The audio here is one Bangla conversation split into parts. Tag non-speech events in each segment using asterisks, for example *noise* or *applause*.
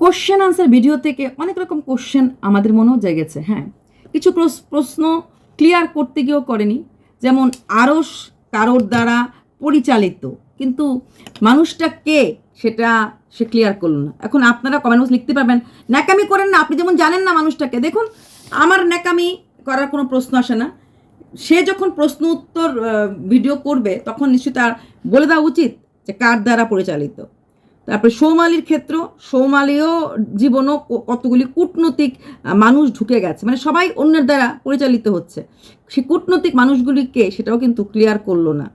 কোশ্চেন আনসার ভিডিও থেকে অনেক রকম কোশ্চেন আমাদের মনেও জেগেছে হ্যাঁ। কিছু প্রশ্ন ক্লিয়ার করতে গিয়েও করেনি, যেমন আরস কারোর দ্বারা পরিচালিত, কিন্তু মানুষটা কে সেটা সে ক্লিয়ার করল না। এখন আপনারা কমেন্ট বক্স লিখতে পারবেন। ন্যাকামি করেন না, আপনি যেমন জানেন না মানুষটাকে। দেখুন, আমার ন্যাকামি করার কোনো প্রশ্ন আসে না। সে যখন প্রশ্ন উত্তর ভিডিও করবে, তখন নিশ্চয়ই তার বলে দেওয়া উচিত যে কার দ্বারা পরিচালিত। তারপরে সৌমালির ক্ষেত্র সৌমালীয় জীবনও কতগুলি কূটনৈতিক মানুষ ঢুকে গেছে। মানে সবাই অন্যের দ্বারা পরিচালিত হচ্ছে। সে কূটনৈতিক মানুষগুলিকে সেটাও কিন্তু ক্লিয়ার করল না।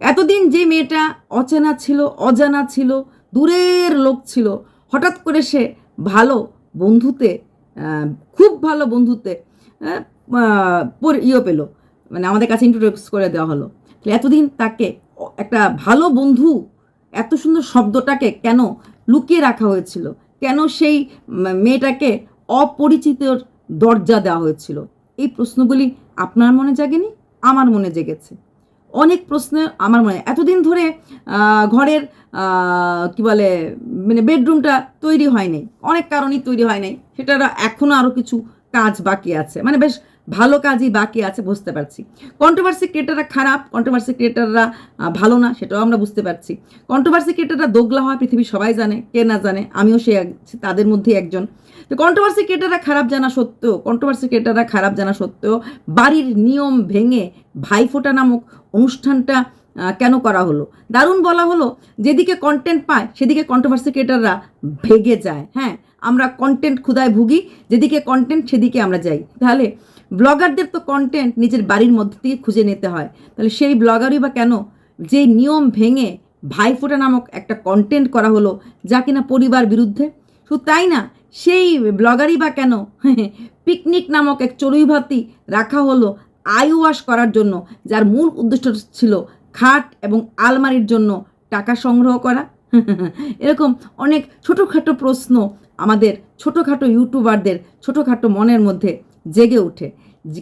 এতদিন যে মেয়েটা অচেনা ছিল, অজানা ছিল, দূরের লোক ছিল, হঠাৎ করে সে ভালো বন্ধুতে খুব ভালো বন্ধুতে ইয়ে পেল। মানে আমাদের কাছে ইন্ট্রোডিউস করে দেওয়া হলো। তাহলে এতদিন তাকে একটা ভালো বন্ধু এত সুন্দর শব্দটাকে কেন লুকিয়ে রাখা হয়েছিল? কেন সেই মেয়েটাকে অপরিচিতর দরজা দেওয়া হয়েছিল? এই প্রশ্নগুলি আপনার মনে জাগেনি? আমার মনে জেগেছে। অনেক প্রশ্ন আমার মনে, এতদিন ধরে ঘরের কি বলে মানে বেডরুমটা তৈরি হয়নি। অনেক কারণেই তৈরি হয় নাই সেটার এখনও আরও কিছু কাজ বাকি আছে। মানে বেশ ভালো কাজই বাকি আছে, বুঝতে পারছি। কন্ট্রোভার্সি ক্রিয়েটাররা খারাপ কন্ট্রোভার্সি ক্রিয়েটাররা ভালো না, সেটাও আমরা বুঝতে পারছি। কন্ট্রোভার্সি ক্রিয়েটাররা দোগলা হয় পৃথিবীর সবাই জানে, কে না জানে, আমিও সে তাদের মধ্যে একজন। তো কন্ট্রোভার্সি ক্রিয়েটাররা খারাপ জানা সত্ত্বেও কন্ট্রোভার্সি ক্রিয়েটাররা খারাপ জানা সত্ত্বেও, বাড়ির নিয়ম ভেঙে ভাইফোঁটা নামক অনুষ্ঠানটা কেন করা হলো? দারুণ বলা হলো, যেদিকে কন্টেন্ট পায়, সেদিকে কন্ট্রোভার্সি ক্রিয়েটাররা ভেগে যায় হ্যাঁ? আমরা কন্টেন্ট ক্ষুদায় ভুগি, যেদিকে কন্টেন্ট সেদিকে আমরা যাই। তাহলে ব্লগারদের তো কন্টেন্ট নিজের বাড়ির মধ্যে থেকে খুঁজে নিতে হয়। তাহলে সেই ব্লগারই বা কেন? যে নিয়ম ভেঙে ভাইফোঁটা নামক একটা কন্টেন্ট করা হলো, যা কিনা পরিবার বিরুদ্ধে? শুধু তাই না, সেই ব্লগারই বা কেন? *laughs* পিকনিক নামক এক চড়ুই ভাতি রাখা হলো আই ওয়াশ করার জন্য, যার মূল উদ্দেশ্য ছিল খাট এবং আলমারির জন্য টাকা সংগ্রহ করা। *laughs* এরকম অনেক ছোটোখাটো প্রশ্ন আমাদের ছোটোখাটো ইউটিউবারদের ছোটোখাটো মনের মধ্যে জেগে ওঠে।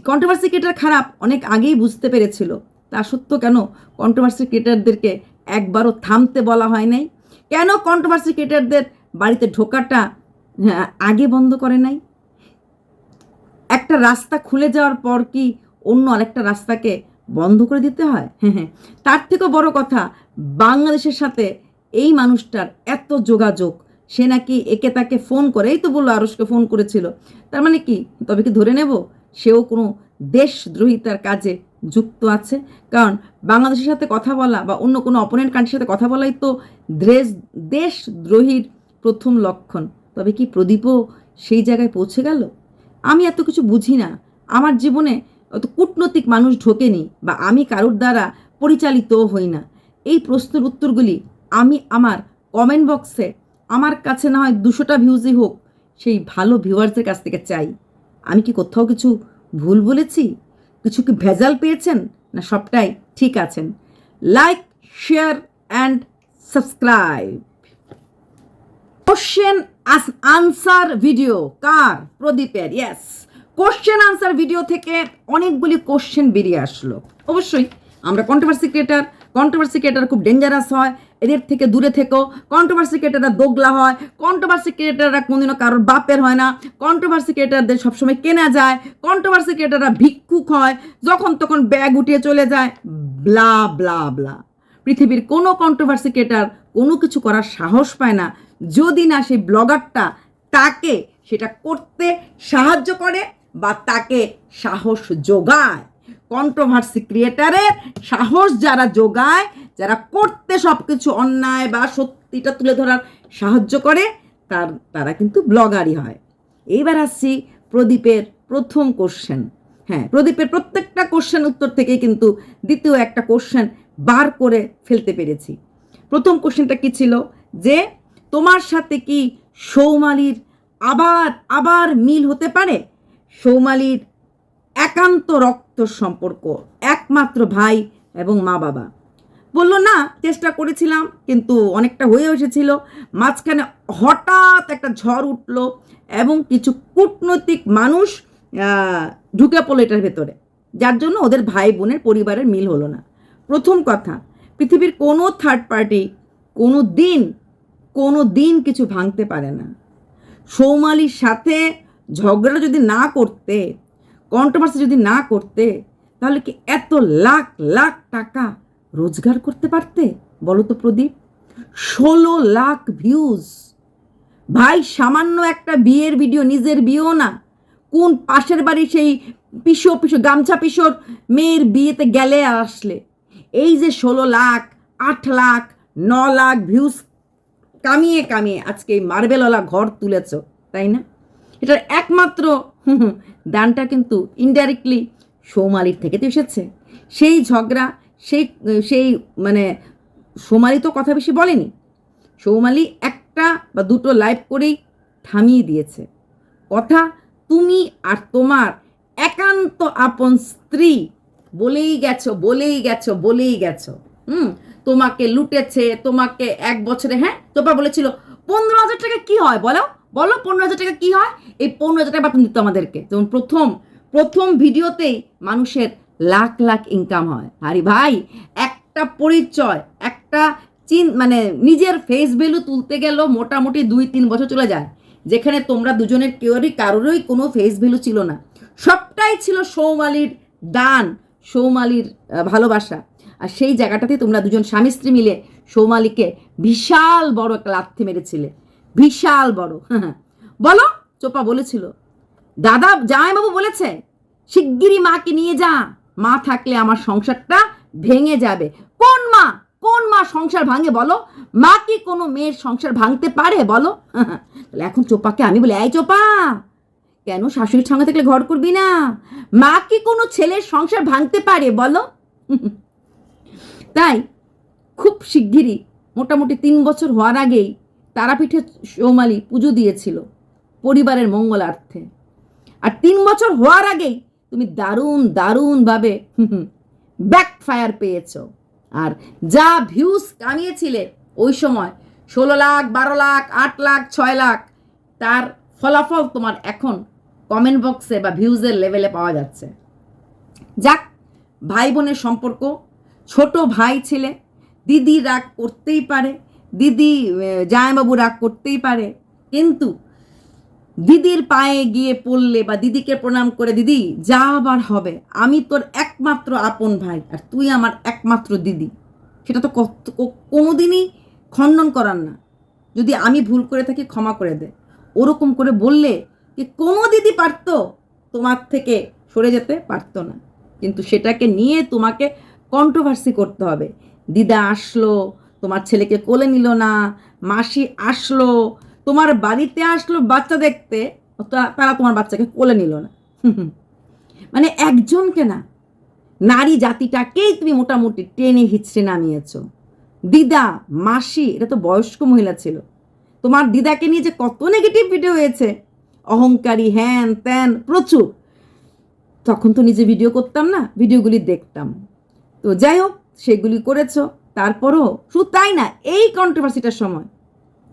কন্ট্রোভার্সি ক্রিয়েটার খারাপ অনেক আগেই বুঝতে পেরেছিল। তা সত্ত্বেও কেন কন্ট্রোভার্সি ক্রিয়েটারদেরকে একবারও থামতে বলা হয় নাই? কেন কন্ট্রোভার্সি ক্রিয়েটারদের বাড়িতে ঢোকাটা আগে বন্ধ করে নাই? একটা রাস্তা খুলে যাওয়ার পর কি অন্য আরেকটা রাস্তাকে বন্ধ করে দিতে হয়? হ্যাঁ হ্যাঁ। তার থেকেও বড় কথা, বাংলাদেশের সাথে এই মানুষটার এত যোগাযোগ সে নাকি একে তাকে ফোন করে, এই তো বলল আরসকে ফোন করেছিল। তার মানে কি? তবে কি ধরে নেব? সেও কোনো দেশদ্রোহিতার কাজে যুক্ত আছে? কারণ বাংলাদেশের সাথে কথা বলা বা অন্য কোনো অপোনেন্ট কান্ট্রির সাথে কথা বলাই তো দেশ, দেশদ্রোহীর প্রথম লক্ষণ। তবে কি প্রদীপও সেই জায়গায় পৌঁছে গেল? আমি এত কিছু বুঝি না। আমার জীবনে অত কূটনৈতিক মানুষ ঢোকেনি বা আমি কারোর দ্বারা পরিচালিতও হই না। এই প্রশ্নের উত্তরগুলি আমি আমার কমেন্ট বক্সে আমার কাছে না হয় দুশোটা ভিউজই হোক, সেই ভালো ভিউয়ার্সের কাছ থেকে চাই। আমি কি কোথাও কিছু ভুল বলেছি? কিছু কি ভেজাল পেয়েছেন? না সবটাই ঠিক আছেন। Like share and subscribe question answer video কার? প্রদীপের ইয়েস কোশ্চেন আনসার ভিডিও থেকে অনেকগুলি কোশ্চেন বেরিয়ে আসলো। অবশ্যই, আমরা কন্ট্রোভার্সি ক্রিয়েটার কন্ট্রোভার্সি ক্রিয়েটার খুব ডেঞ্জারাস হয়। এদের থেকে দূরে থেকেও কন্ট্রোভার্সি ক্রিয়েটাররা দোগলা হয়। কন্ট্রোভার্সি ক্রিয়েটাররা কোনোদিনও কারোর বাপের হয় না। কন্ট্রোভার্সি ক্রিয়েটারদের সবসময় কেনা যায়। কন্ট্রোভার্সি ক্রিয়েটাররা ভিক্ষুক হয়। যখন তখন ব্যাগ উঠিয়ে চলে যায়। Blah blah blah. পৃথিবীর কোনো কন্ট্রোভার্সি ক্রিয়েটার কোনো কিছু করার সাহস পায় না। যদি না সেই ব্লগারটা তাকে সেটা করতে সাহায্য করে বা তাকে সাহস যোগায়। কন্ট্রোভার্সি ক্রিয়েটারের সাহস যারা যোগায় যারা করতে সব কিছু অন্যায় বা সত্যিটা তুলে ধরার সাহায্য করে, তার, তারা কিন্তু ব্লগারই হয়। এইবার আসছি প্রদীপের প্রথম কোশ্চেন হ্যাঁ প্রদীপের প্রত্যেকটা কোশ্চেন উত্তর থেকে কিন্তু দ্বিতীয় একটা কোশ্চেন বার করে ফেলতে পেরেছি। প্রথম কোশ্চেনটা কি ছিল? যে, তোমার সাথে কি সৌমালির আবার আবার মিল হতে পারে? সৌমালির একান্ত রক্ত সম্পর্ক, একমাত্র ভাই এবং মা বাবা বলল, না, চেষ্টা করেছিলাম, কিন্তু অনেকটা হয়ে এসেছিল। মাঝখানে হঠাৎ একটা ঝড় উঠল এবং কিছু কূটনৈতিক মানুষ ঢুকে পড়ল এটার ভেতরে। যার জন্য ওদের ভাই বোনের পরিবারের মিল হলো না। প্রথম কথা, পৃথিবীর কোনো থার্ড পার্টি কোনো দিন কোনো দিন কিছু ভাঙতে পারে না। সৌমালির সাথে ঝগড়া যদি না করতে কন্ট্রোভার্সি যদি না করতে, তাহলে কি এত লাখ লাখ টাকা রোজগার করতে পারতে? বলো তো প্রদীপ। ষোলো লাখ ভিউজ ভাই, সামান্য একটা বিয়ের ভিডিও নিজের বিয়েও না। কোন পাশের বাড়ি সেই পিসো পিসো, গামছা পিসোর মেয়ের বিয়েতে গেলে আর আসলে? এই যে ষোলো লাখ, আট লাখ, ন লাখ ভিউজ কামিয়ে কামিয়ে আজকে এই মার্বেলওয়ালা ঘর তুলেছ, তাই না? এটার একমাত্র দানটা কিন্তু ইনডাইরেক্টলি সৌমালির থেকে তো এসেছে। সেই ঝগড়া সেই সেই মানে সোমালি তো কথা বেশি বলেনি। সৌমালি একটা বা দুটো লাইভ করেই থামিয়ে দিয়েছে। কথা, তুমি আর তোমার একান্ত আপন স্ত্রী বলেই গেছো বলেই গেছো বলেই গেছো। হুম? তোমাকে লুটেছে, তোমাকে এক বছরে হ্যাঁ? তোপা বলেছিল, পনেরো হাজার টাকা কি হয় বলো? বলো পনেরো হাজার টাকা কী হয়? এই পনেরো হাজার টাকা বেতন দিত আমাদেরকে। যেমন প্রথম প্রথম ভিডিওতেই মানুষের লাখ লাখ ইনকাম হয়। আরে ভাই, একটা পরিচয়, একটা চিন মানে নিজের ফেস ভ্যালু তুলতে গেলেও মোটামুটি দুই, তিন বছর চলে যায়। যেখানে তোমরা দুজনের কেউরই কারোরই কোনো ফেস ভ্যালু ছিল না। সবটাই ছিল সৌমালির দান সৌমালির ভালোবাসা। আর সেই জায়গাটাতে তোমরা দুজন স্বামী স্ত্রী মিলে সৌমালিকে বিশাল বড় একটা লাথি মেরেছিলে। বিশাল বড়। হ্যাঁ *laughs* বলো, চোপা বলেছিল। দাদা জামাইবাবু বলেছে, শিগগিরই মাকে নিয়ে যা। মা থাকলে আমার সংসারটা ভেঙে যাবে। কোন মা কোন মা সংসার ভাঙে বলো? মা কি কোনো মেয়ের সংসার ভাঙতে পারে বলো? *laughs* তাহলে এখন চোপাকে আমি বলি, এই চোপা, কেন শাশুড়ির সঙ্গে থাকলে ঘর করবি না? মা কি কোনো ছেলের সংসার ভাঙতে পারে বলো? *laughs* তাই খুব শিগগিরই, মোটামুটি তিন বছর হওয়ার আগেই তারাপীঠে সৌমালি পুজো দিয়েছিল পরিবারের মঙ্গলার্থে। আর তিন বছর হওয়ার আগেই তুমি দারুণ, দারুণভাবে ব্যাক ফায়ার পেয়েছ। আর যা ভিউজ কামিয়েছিলে ওই সময় ষোলো লাখ, বারো লাখ, আট লাখ, ছয় লাখ, তার ফলাফল তোমার এখন কমেন্ট বক্সে বা ভিউজের লেভেলে পাওয়া যাচ্ছে। যাক ভাই বোনের সম্পর্ক, ছোট ভাই ছেলে, দিদি রাগ করতেই পারে, দিদি জামাইবাবু রাগ করতেই পারে, কিন্তু দিদির পায়ে গিয়ে পড়লে বা দিদিকে প্রণাম করে, দিদি, যা আবার হবে। আমি তোর একমাত্র আপন ভাই, আর তুই আমার একমাত্র দিদি। সেটা তো কোনোদিনই খণ্ডন করার না। যদি আমি ভুল করে থাকি, ক্ষমা করে দে। ওরকম করে বললে যে কোনো দিদি পারতো? তোমার থেকে সরে যেতে পারতো না। কিন্তু সেটাকে নিয়ে তোমাকে কন্ট্রোভার্সি করতে হবে। দিদা আসলো, তোমার ছেলেকে কোলে নিল না, মাসি আসলো তোমার বাড়িতে আসলো বাচ্চা দেখতে তারা তোমার বাচ্চাকে কোলে নিল না। *laughs* মানে একজনকে না, নারী জাতিটাকেই তুমি মোটামুটি টেনে হিচড়ে নামিয়েছ। দিদা, মাসি, এটা তো বয়স্ক মহিলা ছিল। তোমার দিদাকে নিয়ে যে কত নেগেটিভ ভিডিও হয়েছে। অহংকারী, হ্যান ত্যান, প্রচুর। তখন তো নিজে ভিডিও করতাম না ভিডিওগুলি দেখতাম। তো যাই হোক, সেগুলি করেছ। তারপরও, শুধু তাই না, এই কন্ট্রোভার্সিটার সময়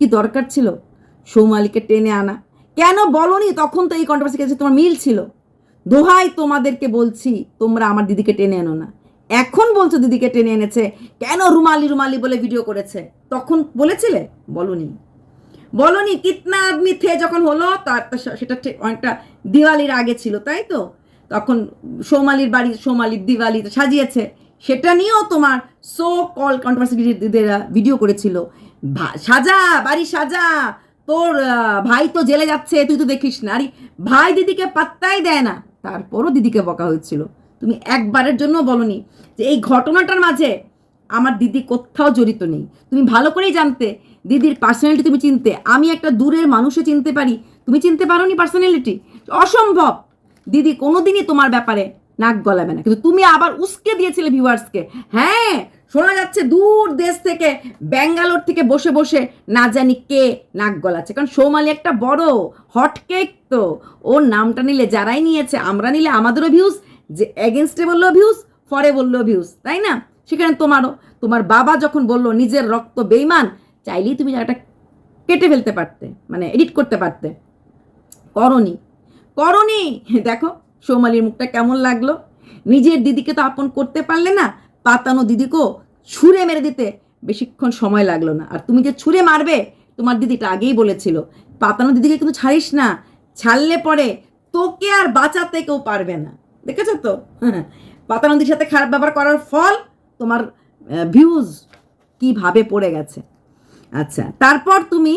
কি দরকার ছিল? সৌমালিকে টেনে আনা। কেন বলনি? তখন তো এই কন্ট্রোভার্সি কাছে তোমার মিল ছিল। দোহাই তোমাদেরকে বলছি, তোমরা আমার দিদিকে টেনে এনো না। এখন বলছো দিদিকে টেনে এনেছে। কেন রুমালি রুমালি বলে ভিডিও করেছে? তখন বলেছিলে? বলনি। বলনি, কিতনা আদমি থে যখন হলো, তার সেটা অনেকটা দিওয়ালির আগে ছিল, তাই তো? তখন সৌমালির বাড়ি, সৌমালির দিওয়ালিতে সাজিয়েছে। সেটা নিয়েও তোমার সো কল কন্ট্রোভার্সি দিদিরা ভিডিও করেছিল সাজা, বাড়ি সাজা তোর ভাই তো জেলে যাচ্ছে, তুই তো দেখিস না। আরে, ভাই দিদিকে পাত্তাই দেয় না। তারপরও দিদিকে বকা হয়েছিল। তুমি একবারের জন্য বলনি যে এই ঘটনাটার মাঝে আমার দিদি কোথাও জড়িত নেই। তুমি ভালো করেই জানতে, দিদির পার্সোনালিটি তুমি চিনতে। আমি একটা দূরের মানুষও চিনতে পারি। তুমি চিনতে পারো নি পার্সোনালিটি অসম্ভব! দিদি কোনোদিনই তোমার ব্যাপারে নাক গলাবে না। কিন্তু তুমি আবার উস্কে দিয়েছিলে ভিউয়ার্সকে হ্যাঁ শোনা যাচ্ছে দূর দেশ থেকে ব্যাঙ্গালোর থেকে বসে বসে না জানি কে নাক গলাচ্ছে। কারণ সৌমালি একটা বড় হট কেক তো। ওর নামটা নিলে যারাই নিয়েছে, আমরা নিলে আমাদেরও ভিউজ যে এগেনস্টে বললেও ভিউজ ফরে বললেও ভিউজ তাই না? সেখানে তোমারও, তোমার বাবা যখন বলল নিজের রক্ত বেইমান, চাইলেই তুমি জায়গাটা কেটে ফেলতে পারতে মানে এডিট করতে পারতে। করনি। করনি! দেখো, সৌমালির মুখটা কেমন লাগল। নিজের দিদিকে তো আপন করতে পারলে না, পাতানো দিদিকেও ছুঁড়ে মেরে দিতে বেশিক্ষণ সময় লাগল না। আর তুমি যে ছুঁড়ে মারবে, তোমার দিদিটা আগেই বলেছিল। পাতানো দিদিকে কিন্তু ছাড়িস না। ছাড়লে পরে তোকে আর বাঁচাতে কেউ পারবে না। দেখেছ তো? *laughs* পাতানো দিদির সাথে খারাপ ব্যবহার করার ফল তোমার ভিউজ কীভাবে পড়ে গেছে। আচ্ছা তারপর তুমি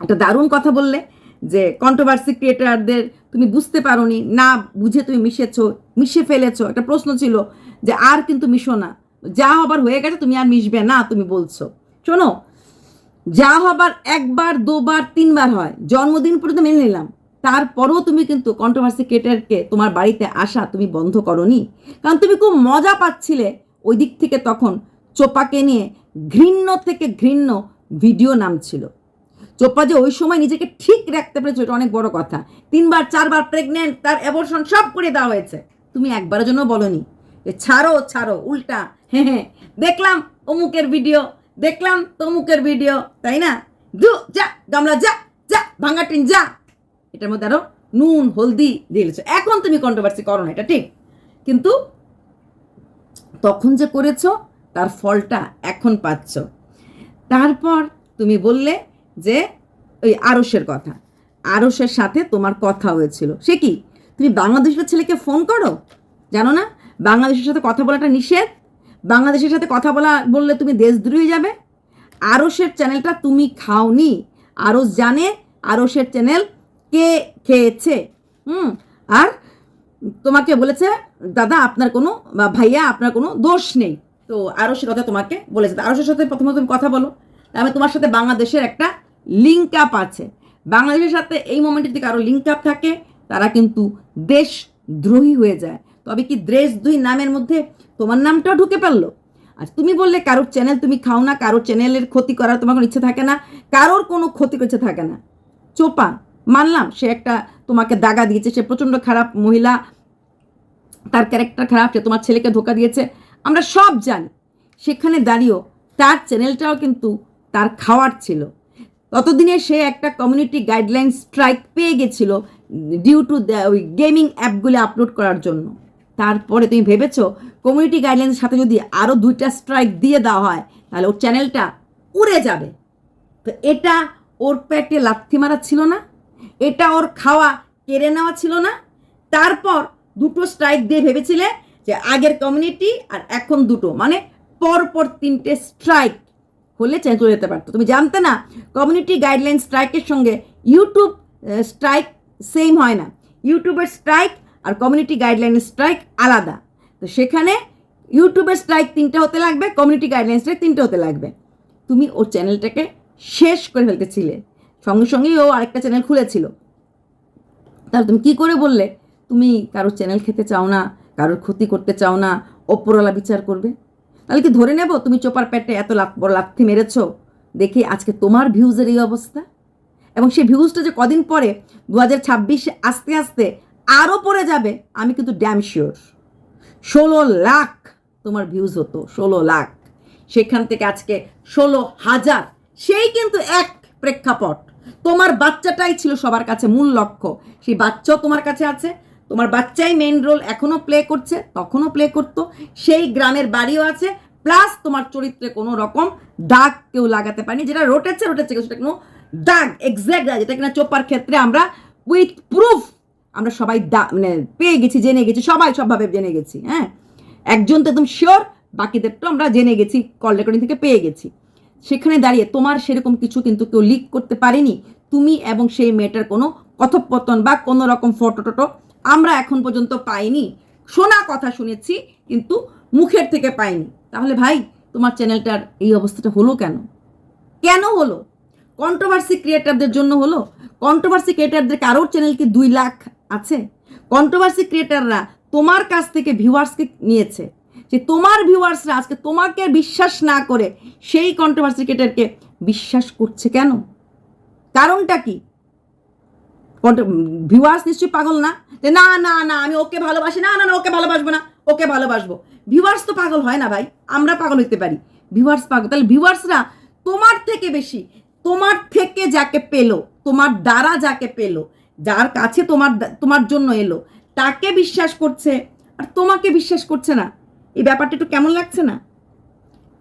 একটা দারুণ কথা বললে যে কন্ট্রোভার্সি ক্রিয়েটারদের তুমি বুঝতে পারোনি, না বুঝে তুমি মিশেছো, মিশে ফেলেছো। একটা প্রশ্ন ছিল যে আর কিন্তু মিশো না। যা হবার হয়ে গেছে, তুমি আর মিশবে না, তুমি বলছো। শোনো, যা হবার একবার, দুবার, তিনবার হয়, জন্মদিন পর্যন্ত মেনে নিলাম। তারপরেও তুমি কিন্তু কন্ট্রোভার্সি ক্রিয়েটারকে তোমার বাড়িতে আসা তুমি বন্ধ করনি। কারণ তুমি খুব মজা পাচ্ছিলে ওই দিক থেকে তখন চোপাকে নিয়ে, ঘৃণ্য থেকে ঘৃণ্য ভিডিও নামছিল। চোপা যে ওই সময় নিজেকে ঠিক রাখতে পেরেছে, এটা অনেক বড় কথা। তিনবার, চারবার প্রেগনেন্ট তার অ্যাবর্শন সব করে দেওয়া হয়েছে। তুমি একবারের জন্য বলনি। ছাড়ো ছাড়ো, উল্টা। হ্যাঁ হ্যাঁ দেখলাম অমুকের ভিডিও, দেখলাম তমুকের ভিডিও, তাই না? দু, যা, গামলা, যা যা, ভাঙা টিন, যা। এটার মধ্যে আরও নুন, হলদি দিয়েছ। এখন তুমি কন্ট্রোভার্সি করো না, এটা ঠিক। কিন্তু তখন যে করেছ, তার ফলটা এখন পাচ্ছ। তারপর তুমি বললে যে, ওই আরসের কথা। আরসের সাথে তোমার কথা হয়েছিল। সে কি? তুমি বাংলাদেশের ছেলেকে ফোন করো? জানো না? বাংলাদেশের সাথে কথা বলাটা নিষেধ। বাংলাদেশের সাথে কথা বলা বললে তুমি দেশদ্রোহী যাবে। আরসের চ্যানেলটা তুমি খাওনি। আরস জানে আরসের চ্যানেল কে খেয়েছে। হুম, আর তোমাকে বলেছে, দাদা, আপনার কোনো বা ভাইয়া, আপনার কোনো দোষ নেই। তো আরও সে কথা তোমাকে বলেছে। আরও সাথে প্রথমত তুমি কথা বলো। তাহলে তোমার সাথে বাংলাদেশের একটা লিঙ্ক আপ আছে। বাংলাদেশের সাথে এই মোমেন্টে যদি কারও লিঙ্ক আপ থাকে। তারা কিন্তু দেশদ্রোহী হয়ে যায়। তবে কি দ্রেস দুই নামের মধ্যে তোমার নামটাও ঢুকে পারল আর তুমি বললে কারোর চ্যানেল তুমি খাও না, কারোর চ্যানেলের ক্ষতি করার তোমার কোনো ইচ্ছে থাকে না, কারোর কোনো ক্ষতি করছে থাকে না। চোপা, মানলাম সে একটা তোমাকে দাগা দিয়েছে, সে প্রচণ্ড খারাপ মহিলা, তার ক্যারেক্টার খারাপ, সে তোমার ছেলেকে ধোকা দিয়েছে। আমরা সব জানি, সেখানে দাঁড়িয়েও তার চ্যানেলটাও কিন্তু তার খাওয়ার ছিল। ততদিনে সে একটা কমিউনিটি গাইডলাইন স্ট্রাইক পেয়ে গেছিল ডিউ টু ওই গেমিং অ্যাপগুলো আপলোড করার জন্য। তারপরে তুমি ভেবেছো কমিউনিটি গাইডলাইনের সাথে যদি আরও দুইটা স্ট্রাইক দিয়ে দেওয়া হয়, তাহলে ওর চ্যানেলটা উড়ে যাবে। তো এটা ওর পেটে লাথি মারা ছিল না, এটা ওর খাওয়া কেড়ে নেওয়া ছিল না। তারপর দুটো স্ট্রাইক দিয়ে ভেবেছিলে যে আগের কমিউনিটি আর এখন দুটো মানে পরপর তিনটে স্ট্রাইক হলে চেঞ্জ হয়ে যেতে পারতো। তুমি জানতে না কমিউনিটি গাইডলাইন স্ট্রাইকের সঙ্গে ইউটিউব স্ট্রাইক সেম হয় না। ইউটিউবের স্ট্রাইক আর কমিউনিটি গাইডলাইন স্ট্রাইক আলাদা। তো সেখানে ইউটিউবের স্ট্রাইক তিনটে হতে লাগবে কমিউনিটি গাইডলাইন স্ট্রাইক তিনটে হতে লাগবে। তুমি ওর চ্যানেলটাকে শেষ করে ফেলতেছিলে। সঙ্গে সঙ্গেই ও আরেকটা চ্যানেল খুলেছিল। তাহলে তুমি কি করে বললে? তুমি কারোর চ্যানেল খেতে চাও না, কারোর ক্ষতি করতে চাও না, ওপরওয়ালা বিচার করবে? তাহলে কি ধরে নেব তুমি চোপার পেটে এত লাভ বড় লাথি মেরেছো? দেখি আজকে তোমার ভিউজের এই অবস্থা? এবং সেই ভিউজটা যে কদিন পরে দু হাজার ছাব্বিশে আস্তে আস্তে আরও পড়ে যাবে, আমি কিন্তু ড্যাম শিওর ষোলো লাখ তোমার ভিউজ হতো, ষোলো লাখ। সেখান থেকে আজকে ষোলো হাজার। সেই কিন্তু এক প্রেক্ষাপট। তোমার বাচ্চাটাই ছিল সবার কাছে মূল লক্ষ্য। সেই বাচ্চাও তোমার কাছে আছে। তোমার বাচ্চাই মেইন রোল এখনও প্লে করছে, তখনও প্লে করতো। সেই গ্রামের বাড়িও আছে। প্লাস তোমার চরিত্রে কোনো রকম দাগ কেউ লাগাতে পারেনি। যেটা রটেছে রটেছে, সেটা কোনো দাগ এক্স্যাক্ট দাগ। যেটা কিনা চোপার ক্ষেত্রে আমরা উইথ প্রুফ আমরা সবাই দা মানে পেয়ে গেছি, জেনে গেছি, সবাই সবভাবে জেনে গেছি হ্যাঁ? একজন তো একদম শিওর বাকিদের তো আমরা জেনে গেছি কল রেকর্ডিং থেকে পেয়ে গেছি। সেখানে দাঁড়িয়ে তোমার সেরকম কিছু কিন্তু কেউ লিক করতে পারেনি। তুমি এবং সেই মেয়েটার কোনো কথোপকথন বা কোনো রকম ফটো টটো আমরা এখন পর্যন্ত পাইনি। শোনা কথা শুনেছি, কিন্তু মুখের থেকে পাইনি। তাহলে ভাই, তোমার চ্যানেলটার এই অবস্থাটা হলো কেন? কেন হলো? কন্ট্রোভার্সি ক্রিয়েটারদের জন্য হলো? কন্ট্রোভার্সি ক্রিয়েটারদের কারোর চ্যানেল কি দুই লাখ আছে? কন্ট্রোভার্সি ক্রিয়েটাররা তোমার কাছ থেকে ভিউয়ার্সকে নিয়েছে। যে তোমার ভিউয়ার্সরা আজকে তোমাকে বিশ্বাস না করে সেই কন্ট্রোভার্সি ক্রিয়েটারকে বিশ্বাস করছে কেন? কারণটা কি? ভিউয়ার্স নিশ্চয়ই পাগল না? যে না না না, আমি ওকে ভালোবাসি, না না না, ওকে ভালোবাসবো না, ওকে ভালোবাসবো। ভিউয়ার্স তো পাগল হয় না ভাই, আমরা পাগল হইতে পারি। ভিউয়ার্স পাগল, তাহলে ভিউয়ার্সরা তোমার থেকে বেশি, তোমার থেকে যাকে পেল, তোমার দ্বারা যাকে পেল যার কাছে তোমার তোমার জন্য এলো, তাকে বিশ্বাস করছে আর তোমাকে বিশ্বাস করছে না। এই ব্যাপারটা একটু কেমন লাগছে না?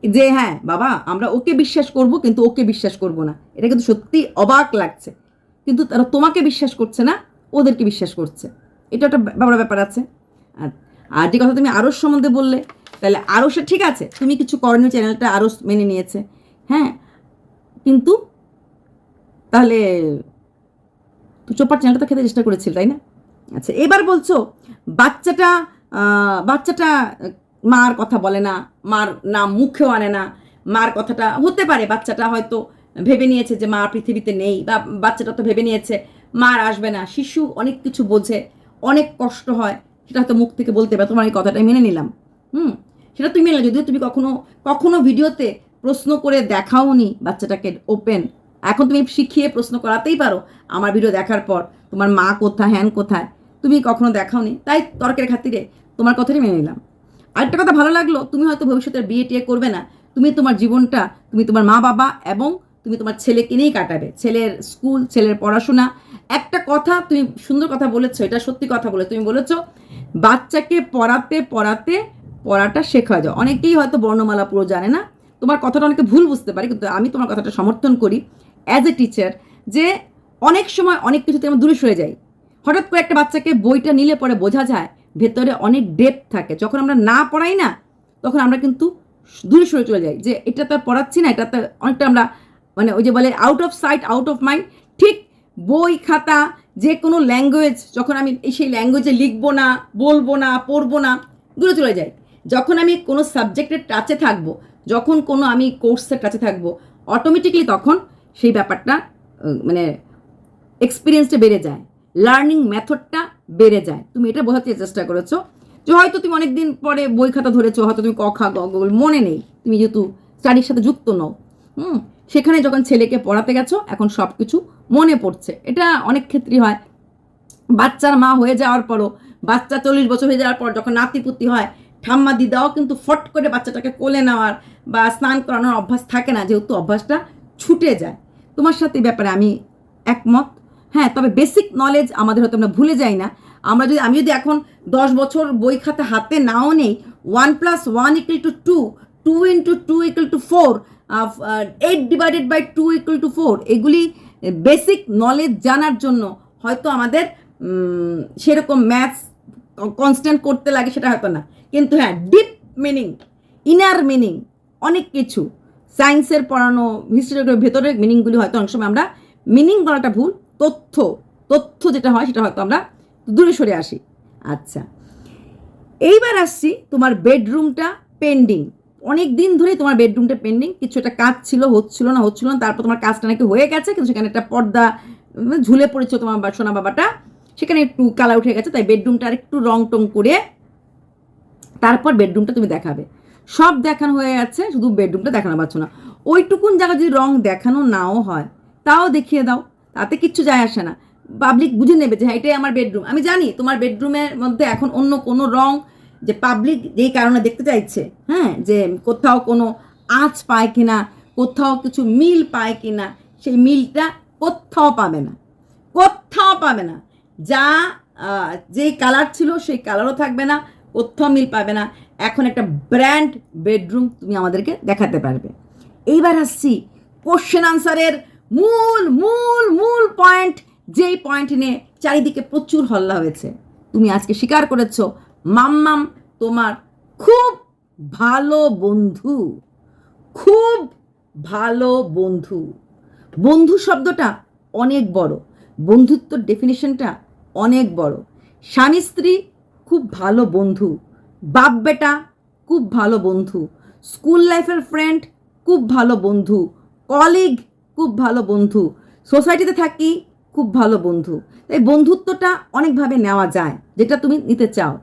যে হ্যাঁ বাবা, আমরা ওকে বিশ্বাস করব, কিন্তু ওকে বিশ্বাস করব না। এটা কিন্তু সত্যি অবাক লাগছে। কিন্তু তারা তোমাকে বিশ্বাস করছে না, ওদেরকে বিশ্বাস করছে। এটা একটা বড় ব্যাপার আছে। আর যে কথা তুমি আরস সম্বন্ধে বললে, তাহলে আরসে ঠিক আছে, তুমি কিছু করণীয় চ্যানেলটা আরস মেনে নিয়েছে। হ্যাঁ কিন্তু তাহলে তো চোপার চ্যানেলটা তো খেতে চেষ্টা করেছিল, তাই না? আচ্ছা এবার বলছো, বাচ্চাটা বাচ্চাটা মার কথা বলে না, মার নাম মুখেও আনে না, মার কথাটা, হতে পারে বাচ্চাটা হয়তো ভেবে নিয়েছে যে মা পৃথিবীতে নেই, বা বাচ্চাটা তো ভেবে নিয়েছে, মার আসবে না। শিশু অনেক কিছু বোঝে, অনেক কষ্ট হয়, সেটা হয়তো মুখ থেকে বলতে পারে, তোমার এই কথাটা মেনে নিলাম। হুম? সেটা তুমি মেনে যদিও তুমি কখনো কখনো ভিডিওতে প্রশ্ন করে দেখাওনি বাচ্চাটাকে ওপেন এখন তুমি শিখিয়ে প্রশ্ন করাতেই পারো আমার ভিডিও দেখার পর। তোমার মা কোথায়, হ্যান কোথায়? তুমি কখনো দেখাওনি? তাই তর্কের খাতিরে তোমার কথাটাই মেনে নিলাম। আরেকটা কথা ভালো লাগল, তুমি হয়তো ভবিষ্যতে বিয়ে টিয়ে করবে না। তুমি তোমার জীবনটা, তুমি তোমার মা বাবা এবং তুমি তোমার ছেলেকে নিয়েই কাটাবে। ছেলের স্কুল, ছেলের পড়াশোনা। একটা কথা তুমি সুন্দর কথা বলেছ, এটা সত্যি কথা বলে। তুমি বলেছ, বাচ্চাকে পড়াতে পড়াতে পড়াটা শেখা যায়। অনেকেই হয়তো বর্ণমালা পুরো জানে না। তোমার কথাটা অনেকে ভুল বুঝতে পারে, কিন্তু আমি তোমার কথাটা সমর্থন করি। অ্যাজ এ টিচার যে অনেক সময় অনেক কিছুতে আমরা দূরে সরে যাই। হঠাৎ করে একটা বাচ্চাকে বইটা নিলে পরে বোঝা যায় ভেতরে অনেক ডেপথ থাকে। যখন আমরা না পড়াই না, তখন আমরা কিন্তু দূরে সরে চলে যাই যে এটা তো পড়াচ্ছি না, এটা তো অনেকটা আমরা মানে ওই যে বলে out of sight out of mind ঠিক বই, খাতা, যে কোনো ল্যাঙ্গুয়েজ যখন আমি সেই ল্যাঙ্গুয়েজে লিখব না, বলব না, পড়ব না, দূরে চলে যাই। যখন আমি কোনো সাবজেক্টের টাচে থাকব, যখন কোনো আমি কোর্সের টাচে থাকব অটোমেটিকলি তখন সেই ব্যাপারটা মানে এক্সপিরিয়েন্সটা বেড়ে যায় লার্নিং মেথডটা বেড়ে যায়। তুমি এটা বোঝাতে চেষ্টা করেছ যে হয়তো তুমি অনেকদিন পরে বই খাতা ধরেছো, হয়তো তুমি কখা গগল মনে নেই। তুমি যেহেতু স্টাডির সাথে যুক্ত নও, হুম? সেখানে যখন ছেলেকে পড়াতে গেছো, এখন সব কিছু মনে পড়ছে। এটা অনেক ক্ষেত্রেই হয়। বাচ্চার মা হয়ে যাওয়ার পরও, বাচ্চা চল্লিশ বছর হয়ে যাওয়ার পর যখন নাতিপুতি হয়, ঠাম্মা দিদাও কিন্তু ফট করে বাচ্চাটাকে কোলে নেওয়ার বা স্নান করানোর অভ্যাস থাকে না, যেহেতু অভ্যাসটা ছুটে যায়। তোমার সাথে ব্যাপারে আমি একমত। হ্যাঁ তবে বেসিক নলেজ আমাদের হয়তো আমরা ভুলে যাই না। আমরা যদি আমি যদি এখন দশ বছর বই খাতা হাতে নাও নেই one plus one equal two two two into two equal two four eight divided by two equal two four এগুলি বেসিক নলেজ জানার জন্য হয়তো আমাদের সেরকম ম্যাথস কনস্ট্যান্ট করতে লাগে সেটা হয়তো না। কিন্তু হ্যাঁ ডিপ মিনিং ইনার মিনিং অনেক কিছু। সায়েন্সের পড়ানো হিস্ট্রির ভেতরের মিনিংগুলি হয়তো অনেক সময় আমরা মিনিং বলাটা ভুল, তথ্য তথ্য যেটা হয় সেটা হয়তো আমরা দূরে সরে আসি। আচ্ছা এইবার আসছি তোমার বেডরুমটা পেন্ডিং অনেক দিন ধরেই তোমার বেডরুমটা পেন্ডিং কিছু একটা কাজ ছিল, হচ্ছিল না হচ্ছিল না, তারপর তোমার কাজটা নাকি হয়ে গেছে, কিন্তু সেখানে একটা পর্দা ঝুলে পড়েছে তোমার সোনা বাবাটা, সেখানে একটু কালা উঠে গেছে, তাই বেডরুমটা আর একটু রং টং করে তারপর বেডরুমটা তুমি দেখাবে। সব দেখানো হয়ে যাচ্ছে শুধু বেডরুমটা দেখানো পাচ্ছ না। ওইটুকুন জায়গা যদি রং দেখানো নাও হয়, তাও দেখিয়ে দাও, তাতে কিচ্ছু যায় আসে না। পাবলিক বুঝে নেবে যে হ্যাঁ এটাই আমার বেডরুম আমি জানি তোমার বেডরুমের মধ্যে এখন অন্য কোনো রং যে পাবলিক যেই কারণে দেখতে চাইছে হ্যাঁ যে কোথাও কোনো আঁচ পায় কিনা, কোথাও কিছু মিল পায় কিনা, সেই মিলটা কোথাও পাবে না। কোথাও পাবে না। যা যেই কালার ছিল সেই কালারও থাকবে না, কোথাও মিল পাবে না। এখন একটা ব্র্যান্ড বেডরুম তুমি আমাদেরকে দেখাতে পারবে। এইবার আসছি কোশ্চেন আনসারের মূল মূল মূল পয়েন্ট যেই পয়েন্ট নিয়ে চারিদিকে প্রচুর হল্লা হয়েছে। তুমি আজকে স্বীকার করেছ, মাম্মাম তোমার খুব ভালো বন্ধু, খুব ভালো বন্ধু। বন্ধু শব্দটা অনেক বড় বন্ধুত্বর ডেফিনেশনটা অনেক বড়। স্বামী স্ত্রী খুব ভালো বন্ধু বাপ বেটা খুব ভালো বন্ধু। স্কুল লাইফের ফ্রেন্ড খুব ভালো বন্ধু। কলিগ খুব ভালো বন্ধু। সোসাইটিতে থাকি খুব ভালো বন্ধু। তাই বন্ধুত্বটা অনেকভাবে নেওয়া যায়, যেটা তুমি নিতে চাও।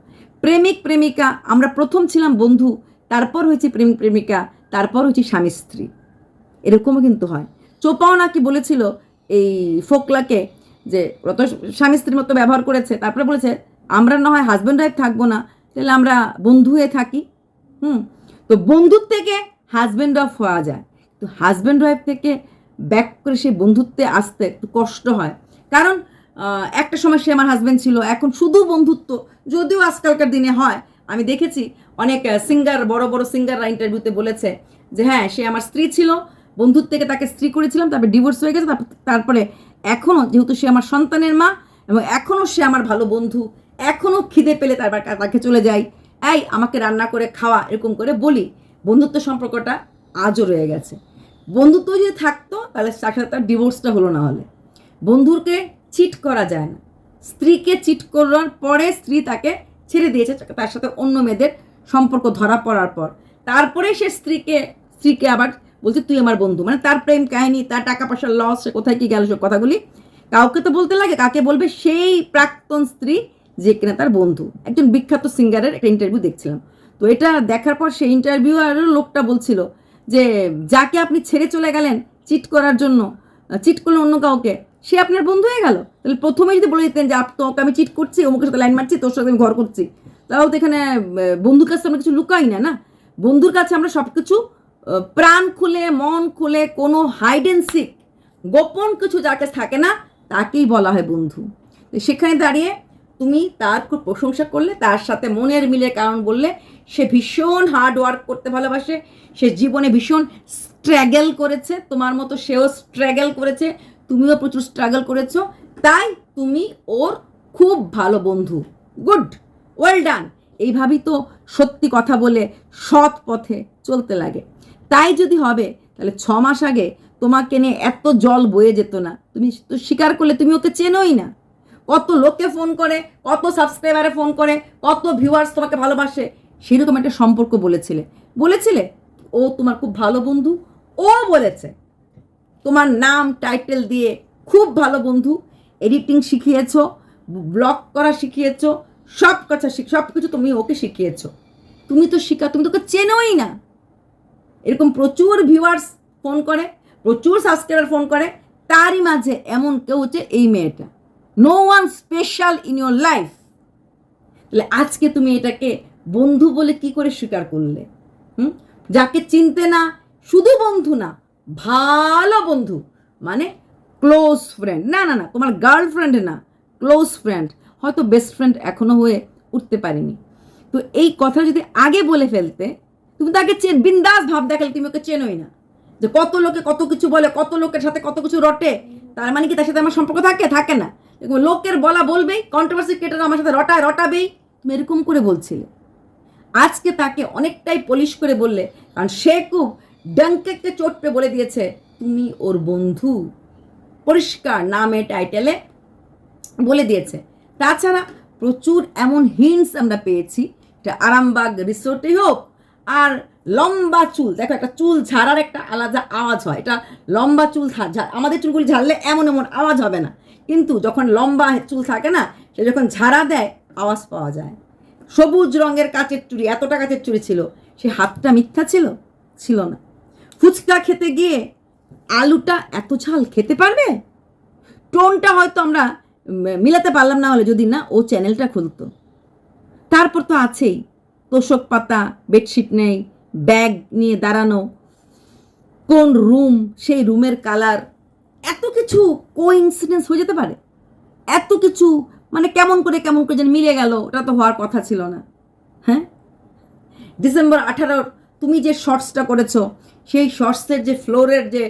প্রেমিক, প্রেমিকা, আমরা প্রথম ছিলাম বন্ধু, তারপর হয়েছি প্রেমিক, প্রেমিকা, তারপর হয়েছি স্বামী, স্ত্রী। এরকমও কিন্তু হয়। চোপাও নাকি বলেছিল এই ফোকলাকে যে ওরা তো স্বামী, স্ত্রীর মতো ব্যবহার করেছে। তারপরে বলেছে, আমরা না হয় হাজব্যান্ড ওয়াইফ থাকব না। তাহলে আমরা বন্ধু হয়ে থাকি, হুম? তো বন্ধুর থেকে হাজব্যান্ড অফ হওয়া যায়। তো হাজব্যান্ড ওয়াইফ থেকে ব্যাক করে সেই বন্ধুত্বে আসতে একটু কষ্ট হয়। কারণ একটা সময় সে আমার হাজব্যান্ড ছিল, এখন শুধু বন্ধুত্ব। যদিও আজকালকার দিনে হয়, আমি দেখেছি অনেক সিঙ্গার বড় বড় সিঙ্গাররা ইন্টারভিউতে বলেছে যে হ্যাঁ সে আমার স্ত্রী ছিল বন্ধুর থেকে তাকে স্ত্রী করেছিলাম, তারপরে ডিভোর্স হয়ে গেছে, তারপরে এখনও যেহেতু সে আমার সন্তানের মা, এবং এখনও সে আমার ভালো বন্ধু এখনও খিদে পেলে তার বা- তাকে চলে যাই। এই, আমাকে রান্না করে খাওয়া, এরকম করে বলি। বন্ধুত্ব সম্পর্কটা আজও রয়ে গেছে। বন্ধুত্ব যদি থাকতো, তাহলে তার সাথে তার ডিভোর্সটা হলো না হলে। বন্ধুকে চিট করা যায় না। স্ত্রীকে চিট করার পরে স্ত্রী তাকে ছেড়ে দিয়েছে তার সাথে অন্য মেয়েদের সম্পর্ক ধরা পড়ার পর। তারপরে সে স্ত্রীকে স্ত্রীকে আবার বলছে, তুই আমার বন্ধু। মানে তার প্রেম কাহিনী, তার টাকা পয়সার লস সে কোথায় কি গেল সব কথাগুলি, কাউকে তো বলতে লাগে, কাকে বলবে? সেই প্রাক্তন স্ত্রী যে কিনা তার বন্ধু। একজন বিখ্যাত সিঙ্গারের একটা ইন্টারভিউ দেখছিলাম। তো এটা দেখার পর সেই ইন্টারভিউ আর লোকটা বলছিল যে, যাকে আপনি ছেড়ে চলে গেলেন চিট করার জন্য চিট করলেন অন্য কাউকে, সে আপনার বন্ধু হয়ে গেল? তাহলে প্রথমে যদি বলে দিতেন যে, আপ তোকে আমি চিট করছি, অমুকের সাথে লাইন মারছি, তোর সাথে আমি ঘর করছি। তাহলে তো এখানে বন্ধুর কাছে আমরা কিছু লুকাই না না? বন্ধুর কাছে আমরা সব কিছু প্রাণ খুলে, মন খুলে, কোনো হাইড গোপন কিছু যাকে থাকে না, তাকেই বলা হয় বন্ধু। সেখানে দাঁড়িয়ে তুমি তার খুব প্রশংসা করলে, তার সাথে মনের মিলের কারণ বললে, সে ভীষণ হার্ড ওয়ার্ক করতে ভালোবাসে, সে জীবনে ভীষণ স্ট্রাগল করেছে, তোমার মতো সেও স্ট্রাগল করেছে, তুমিও প্রচুর স্ট্রাগল করেছ, তাই তুমি ওর খুব ভালো বন্ধু। গুড ওয়েল ডান এইভাবেই তো সত্যি কথা বলে সৎ পথে চলতে লাগে। তাই যদি হবে, তাহলে ছ মাস আগে তোমাকে নিয়ে এত জল বয়ে যেত না। তুমি তো স্বীকার করলে তুমি ওকে চেনোই না। কত লোককে ফোন করে, কত সাবস্ক্রাইবারে ফোন করে, কত ভিউয়ার্স তোমাকে ভালোবাসে? সেরকম একটা সম্পর্ক বলেছিলে। বলেছিলে, ও তোমার খুব ভালো বন্ধু। ও বলেছে, তোমার নাম টাইটেল দিয়ে খুব ভালো বন্ধু। এডিটিং শিখিয়েছো ব্লগ করা শিখিয়েছ, সব কথা শিখ সব কিছু তুমি ওকে শিখিয়েছ। তুমি তো শিখা তুমি তোকে চেনোই না। এরকম প্রচুর ভিউয়ার্স ফোন করে, প্রচুর সাবস্ক্রাইবার ফোন করে, তারই মাঝে এমন কেউ হচ্ছে এই মেয়েটা। No one special in your life তাহলে আজকে তুমি এটাকে বন্ধু বলে কি করে স্বীকার করলে? হুম? যাকে চিনতে না, শুধু বন্ধু না, ভালো বন্ধু মানে ক্লোজ ফ্রেন্ড না না না, তোমার গার্লফ্রেন্ড না ক্লোজ ফ্রেন্ড হয়তো বেস্ট ফ্রেন্ড এখনও হয়ে উঠতে পারিনি। তো এই কথা যদি আগে বলে ফেলতে, তুমি তাকে চেন বিন্দাস ভাব দেখালে তুমি ওকে চেনোই না। যে কত লোকে কত কিছু বলে, কত লোকের সাথে কত কিছু রটে, তার মানে কি তার সাথে আমার সম্পর্ক থাকে? থাকে না। লোকের বলা বলবেই কন্ট্রোভার্সি কেটে আমার সাথে রটায় রটাবেই। তুমি এরকম করে বলছিলে। আজকে তাকে অনেকটাই পলিশ করে বললে, কারণ সে খুব ডঙ্কেকে চোটপে বলে দিয়েছে, তুমি ওর বন্ধু। পরিষ্কার নামে টাইটেলে বলে দিয়েছে। তাছাড়া প্রচুর এমন হিন্টস আমরা পেয়েছি, এটা আরামবাগ রিসোর্টে হোক, আর লম্বা চুল, দেখো একটা চুল ঝাড়ার একটা আলাদা আওয়াজ হয়। এটা লম্বা চুল আমাদের চুলগুলি ঝাড়লে এমন এমন আওয়াজ হবে না। কিন্তু যখন লম্বা চুল থাকে না, সে যখন ঝাড়া দেয়, আওয়াজ পাওয়া যায়। সবুজ রঙের কাচের চুড়ি, এতটা কাচের চুড়ি ছিল, সে হাতটা মিথ্যা ছিল? ছিল না। ফুচকা খেতে গিয়ে আলুটা এত ঝাল খেতে পারবে? টোনটা হয়তো আমরা মিলাতে পারলাম না হলে, যদি না, ও চ্যানেলটা খুলতো। তারপর তো আছেই। তোষক পাতা, বেডশিট নেই, ব্যাগ নিয়ে দাঁড়ানো, কোন রুম, সেই রুমের কালার এত কিছু কো ইনসিডেন্স হয়ে যেতে পারে? এত কিছু মানে কেমন করে কেমন করে যেন মিলে গেল ওটা তো হওয়ার কথা ছিল না। হ্যাঁ? ডিসেম্বর আঠারো তুমি যে শর্টসটা করেছ, সেই শর্টসের যে ফ্লোরের যে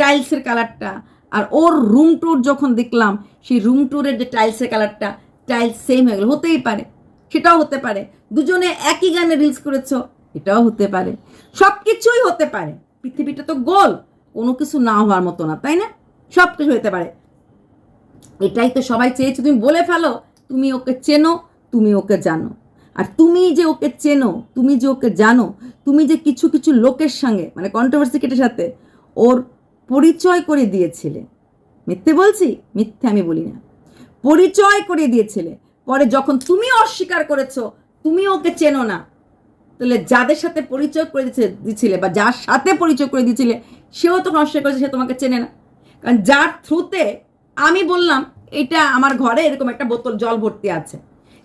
টাইলসের কালারটা আর ওর রুম ট্যুর যখন দেখলাম, সেই রুম ট্যুরের যে টাইলসের কালারটা টাইলস সেম হয়ে গেল। হতেই পারে, সেটাও হতে পারে। দুজনে একই গানে রিলস করেছ, এটাও হতে পারে। সব কিছুই হতে পারে। পৃথিবীটা তো গোল, কোনো কিছু না হওয়ার মতো না, তাই না? সব কিছু হতে পারে। এটাই তো সবাই চেয়েছে, তুমি বলে ফেলো, তুমি ওকে চেনো, তুমি ওকে জানো। আর তুমি যে ওকে চেনো, তুমি যে ওকে জানো, তুমি যে কিছু কিছু লোকের সঙ্গে মানে কন্ট্রোভার্সি কেটের সাথে, ওর পরিচয় করে দিয়েছিলে। মিথ্যে বলছি? মিথ্যে আমি বলি না। পরিচয় করে দিয়েছিলে। পরে যখন তুমি অস্বীকার করেছ, তুমি ওকে চেনো না, তাহলে যাদের সাথে পরিচয় করে দিচ্ছে দিছিলে বা যার সাথে পরিচয় করে দিয়েছিলে, সেও তখন অস্বীকার করেছে, সে তোমাকে চেনে না। কারণ যার থ্রুতে আমি বললাম, এটা আমার ঘরে এরকম একটা বোতল, জল ভর্তি আছে।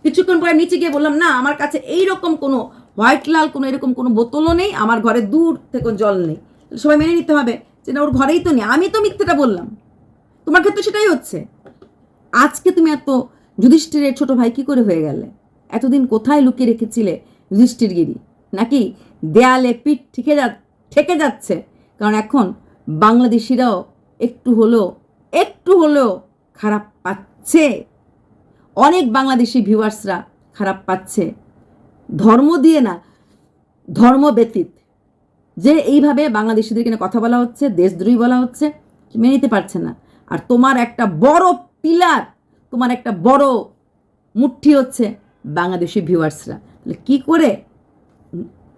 কিছুক্ষণ পরে নিচে গিয়ে বললাম, না, আমার কাছে এই রকম কোনো হোয়াইট লাল, কোনো এরকম কোনো বোতলও নেই, আমার ঘরে দূর থেকে জল নেই। সবাই মেনে নিতে হবে যে, না, ওর ঘরেই তো নেই। আমি তো মিথ্যেটা বললাম। তোমার ক্ষেত্রে সেটাই হচ্ছে। আজকে তুমি এত যুধিষ্ঠিরের ছোট ভাই কী করে হয়ে গেলে? এতদিন কোথায় লুকিয়ে রেখেছিলে যুধিষ্ঠিরগিরি? নাকি দেয়ালে পিঠ ঠেকে যা, ঠেকে যাচ্ছে? কারণ এখন বাংলাদেশিরাও একটু হলেও একটু হলেও খারাপ পাচ্ছে। অনেক বাংলাদেশি ভিউয়ার্সরা খারাপ পাচ্ছে। ধর্ম দিয়ে না, ধর্ম ব্যতীত। যে এইভাবে বাংলাদেশিদেরকে নিয়ে কথা বলা হচ্ছে, দেশদ্রোহী বলা হচ্ছে, মেনে নিতে পারছে না। আর তোমার একটা বড় পিলার, তোমার একটা বড় মুঠি হচ্ছে বাংলাদেশি ভিউয়ার্সরা। তাহলে কী করে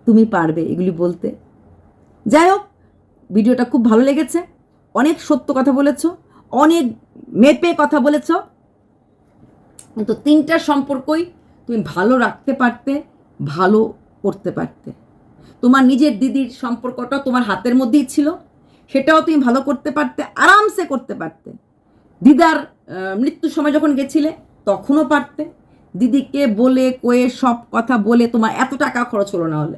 তুমি পারবে এগুলি বলতে? যাই হোক, ভিডিওটা খুব ভালো লেগেছে। অনেক সত্য কথা বলেছ, অনেক মেপে কথা বলেছ। কিন্তু তিনটা সম্পর্কই তুমি ভালো রাখতে পারতে, ভালো করতে পারতে। তোমার নিজের দিদির সম্পর্কটা তোমার হাতের মধ্যেই ছিল, সেটাও তুমি ভালো করতে পারতে, আরামসে করতে পারতে। দিদার মৃত্যুর সময় যখন গেছিলে, তখনও পারতে। দিদিকে বলে, কয়ে, সব কথা বলে তোমার এত টাকা খরচ হলো না হলে।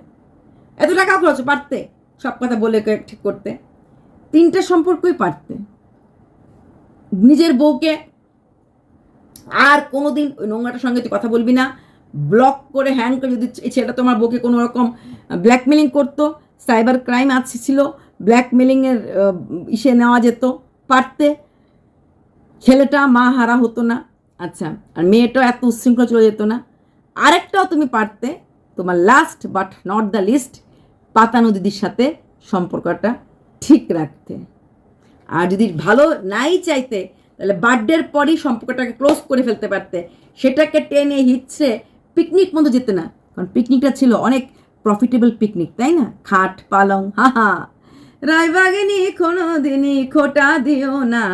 এত টাকা খরচ, পারতে? সব কথা বলে ঠিক করতে। তিনটে সম্পর্কই পারতে। নিজের বউকে আর কোনোদিন ওই নোংরাটার সঙ্গে তুই কথা বলবি না। ব্লক করে হ্যাং করে যদি ছেলেটা তোমার বউকে কোনো রকম ব্ল্যাকমেলিং করতো সাইবার ক্রাইম আছে ছিল ব্ল্যাকমেলিংয়ের ইসে নেওয়া যেত, পারতে। ছেলেটা মা হারা হতো না আচ্ছা আর মেয়েটাও এত উচ্ছৃঙ্খলা চলে যেত না। আরেকটাও তুমি পারতে, তোমার last but not the least পাতানো দিদির সাথে সম্পর্কটা ঠিক রাখতে। আর যদি ভালো নাই চাইতে, তাহলে বার্থডের পরই সম্পর্কটাকে ক্লোজ করে ফেলতে পারতে। সেটাকে টেনে হিচ্ছে পিকনিক মতো যেতে না। কারণ পিকনিকটা ছিল অনেক প্রফিটেবল পিকনিক তাই না? খাট, পালং হা হা রায়বাগিনী কোনো দিনই খোটা দিও না।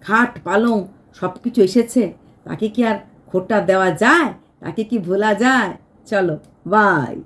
খাট, পালং সব কিছু এসেছে। তাকে কি আর খোটা দেওয়া যায়? তাকে কি ভোলা যায়? চলো বাই